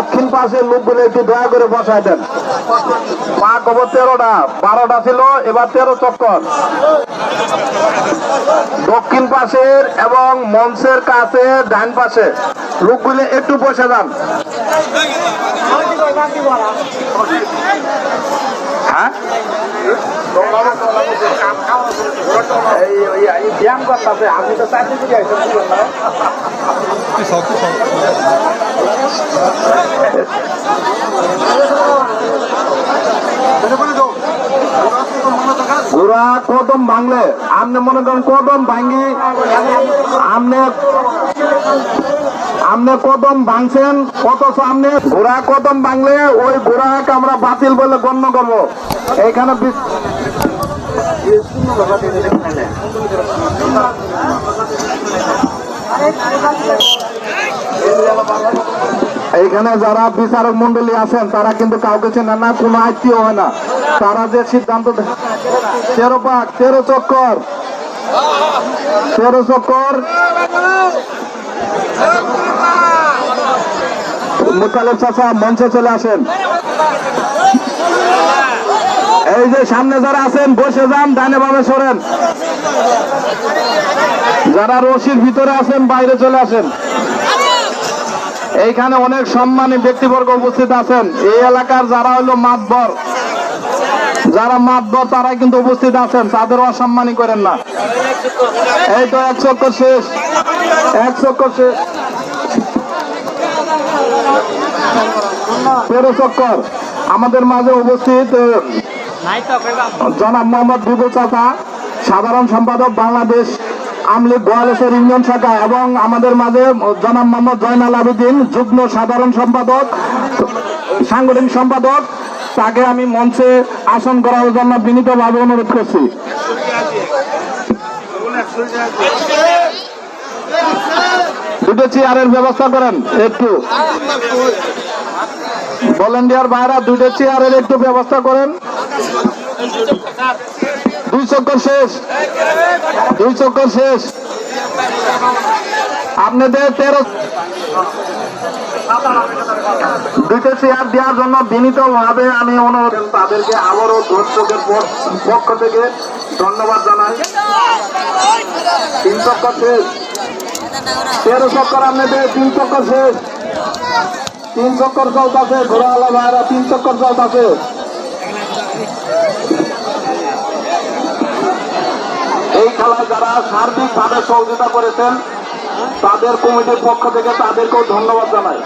দক্ষিণ পাশের লোকগুলো একটু দয়া করে বসায় দেন। পা কবর তেরোটা, বারোটা ছিল, এবার তেরো চক্কর। দক্ষিণ পাশের এবং মঞ্চের কাছে ডান পাশে। লোকগুলো একটু বসে যান। হ্যাঁ? এই ওই এই ব্যায়াম করতেছে আমি তো চাকরি করে বুঝলেন কদম ভাঙলে আপনি মনে করেন কদম ভাঙ্গি আপনি আপনি কদম ভাঙছেন, কত আপনি ঘোড়া কদম ভাঙলে ওই ঘোড়াকে আমরা বাতিল বলে গণ্য করব। এইখানে বিশ- এইখানে যারা বিচারক মন্ডলী আছেন, তারা কিন্তু কাউকে চেনে না, কোনো আত্মীয় হয় না। তারা যে সিদ্ধান্ত তেরো পাক, তেরো চক্কর। তেরো চক্কর। মুতালেব চাচা, মঞ্চে চলে আসেন। এই যে সামনে যারা আছেন, বসে যান, ডানে বামে সরেন। যারা রশির ভিতরে আছেন, বাইরে চলে আসেন। এইখানে অনেক সম্মানী ব্যক্তিবর্গ উপস্থিত আছেন। এই এলাকার যারা হলো মাতবর, যারা মাতবর তারা কিন্তু উপস্থিত আছেন। তাদের অসম্মানী করেন না। এই তো এক চক্কর শেষ। এক চক্কর শেষ। তেরো চক্কর। আমাদের মাঝে উপস্থিত জনাব মোহাম্মদ বিপুল চাচা, সাধারণ সম্পাদক বাংলাদেশ আমলিগ গোয়ালেশ্বর ইউনিয়ন শাখা এবং আমাদের মাঝে জনাব মোহাম্মদ জয়নাল আবেদিন, যুগ্ম সাধারণ সম্পাদক, সাংগঠনিক সম্পাদক। তাকে আমি মঞ্চে আসন করার জন্য বিনীতভাবে অনুরোধ করছি। দুটো চেয়ারের ব্যবস্থা করেন, একটু। ভলেন্টিয়ার ভাইরা দুটো চেয়ারের একটু ব্যবস্থা করেন। দুই চক্কর শেষ। দুই চক্কর শেষ। আপনাদের তেরো দুটো চেয়ার দেওয়ার জন্য বিনীত ভাবে আমি অনুরোধ তাদেরকে আবারও দর্শকের পক্ষ থেকে ধন্যবাদ জানাই। তিন চক্কর শেষ। তেরো চক্কর আপনাদের, তিন চক্কর শেষ। তিন চক্কর চলতেছে ঘোড়াওয়ালা ভাইরা তিন চক্কর চলতেছে এই খেলায় যারা সার্বিক সার্বিকভাবে সহযোগিতা করেছেন, তাদের কমিটির পক্ষ থেকে তাদেরকেও ধন্যবাদ জানাই।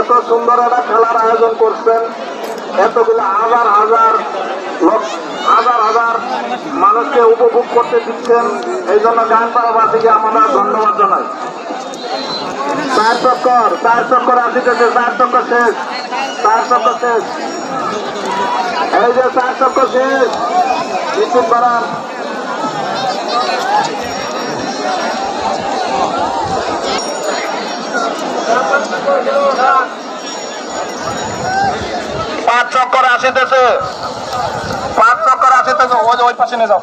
এত সুন্দর একটা খেলার আয়োজন করছেন। এতগুলো হাজার হাজার হাজার হাজার মানুষকে উপভোগ করতে দিচ্ছেন। এই জন্য গানপাড়াবাসীকে আমরা ধন্যবাদ জানাই। চার চক্কর চার চক্কর আসিতেছে, চার চক্কর শেষ, চার চক্কর শেষ। এই যে চার চক্কর শেষ, নিশ্চিত বাড়ান পাঁচ চক্কর আসিতেছে। পাঁচ চক্কর আসিতেছে। ওই ওই পাশে নিয়ে যাও।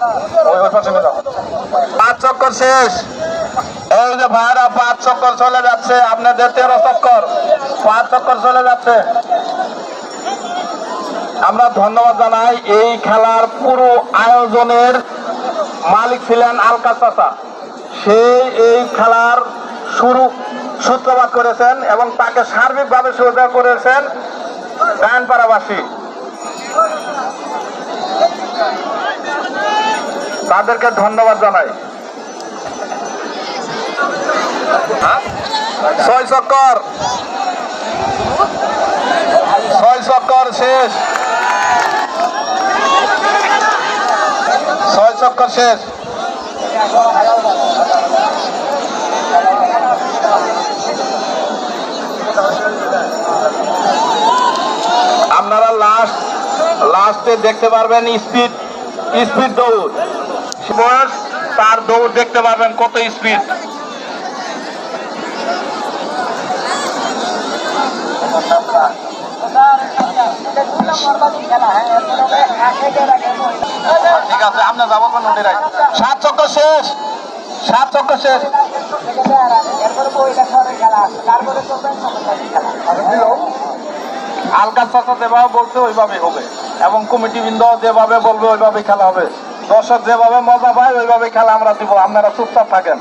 ওই ওই পাশে নিয়ে যাও। পাঁচ চক্কর শেষ। এই যে ভাইরা, পাঁচ চক্কর চলে যাচ্ছে। আপনাদের তেরো চক্কর। পাঁচ চক্কর চলে যাচ্ছে। আমরা ধন্যবাদ জানাই এই খেলার পুরো আয়োজনের মালিক ছিলেন আলকা চাচা। সে এই খেলার শুরু সূত্রপাত করেছেন এবং তাকে সার্বিকভাবে সহযোগিতা করেছেন। গায়নপাড়াবাসী তাদেরকে ধন্যবাদ জানাই। হ্যাঁ? ছয় চক্কর। ছয় চক্কর শেষ। ছয় চক্কর শেষ। লাস্ট লাস্টে দেখতে পারবেন স্পিড স্পিড দৌড়। বয়স তার দৌড় দেখতে পারবেন কত স্পিড ঠিক আছে যাব কোন সাত চক্কর শেষ সাত চক্কর শেষ। আলকার চাচা যেভাবে বলছে ওইভাবে হবে। এবং কমিটি বৃন্দ যেভাবে বলবে ওইভাবে খেলা হবে। দর্শক যেভাবে মজা পায় ওইভাবে খেলা আমরা দিব। আপনারা চুপচাপ থাকেন।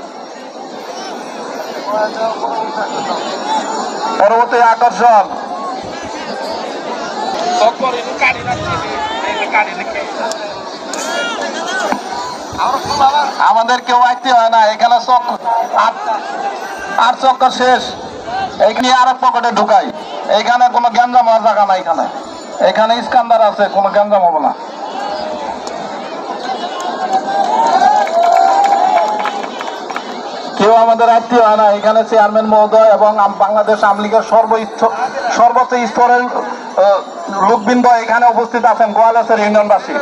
পরবর্তী আকর্ষণ। আমাদের কেউ আইতে হয় না, এখানে চক আট- চক্কর শেষ। এইখানে আর এক পকেটে ঢুকাই। এইখানে কোনো গ্যাঞ্জাম হওয়ার জায়গা নাই এখানে। এখানে ইস্কান্দার আছে, কোনো গ্যাঞ্জাম হবে না। কেউ আমাদের আত্মীয় হয় না, এখানে চেয়ারম্যান মহোদয় এবং বাংলাদেশ আওয়ামী লীগের সর্ব সর্বোচ্চ স্তরের লোকবৃন্দ এখানে উপস্থিত আছেন গোয়ালসের ইউনিয়নবাসী।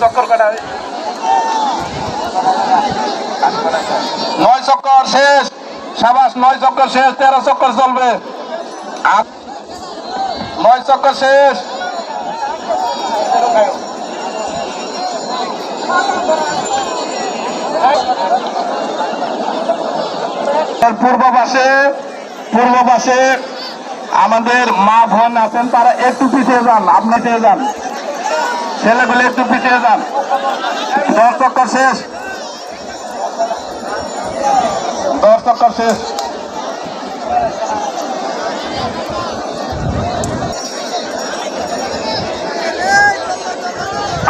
চক্কর কাটা। নয় চক্কর শেষ। সাবাস, নয় চক্কর শেষ, তেরো চক্কর চলবে। নয় চক্কর শেষ। পূর্ব পাশে পূর্ব পাশে আমাদের মা বোন আছেন, তারা একটু পিছিয়ে যান, আপনি পিছিয়ে যান। ছেলেগুলো একটু পিছিয়ে যান। দশ চক্কর শেষ। দশ চক্কর শেষ।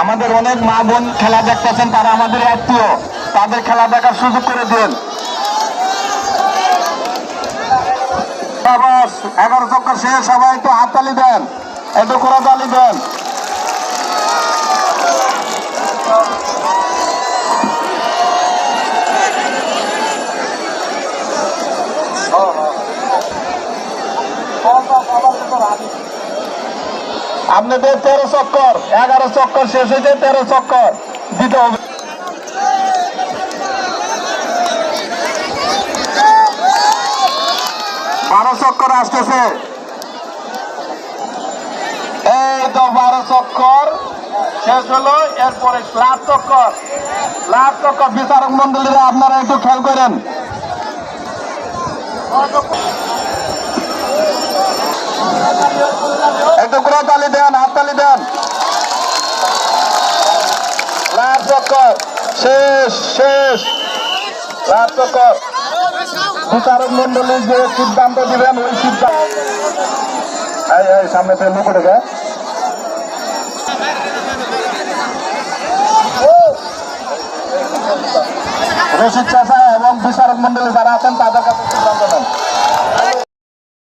আমাদের অনেক মা বোন খেলা দেখতেছেন, তারা আমাদের আত্মীয়। তাদের খেলা দেখার সুযোগ করে দিন এগারো চক্কর শেষ, সবাই একটু হাততালি দেন। একটু কোরাতালি দেন। আপনাদের তেরো চক্কর, এগারো চক্কর শেষ হয়েছে তেরো চক্কর। দিতে হবে। বারো চক্কর আসতেছে। এই তো বারো চক্কর শেষ হলো, এরপরে লাভ চক্কর। লাভ চক্কর বিচারক মন্ডলীরা আপনারা একটু খেয়াল করেন। একটু তালি দেন, হাত তালি দেন। লাভ চক্কর, শেষ শেষ। লাভ চক্কর। বিচারক মন্ডলী দিবেন, ওই সিদ্ধান্ত সামনে থেকে লোক যায় রশিদ চাষা এবং বিচারক মন্ডলী যারা আছেন, তাদের কাছে সিদ্ধান্ত নেন।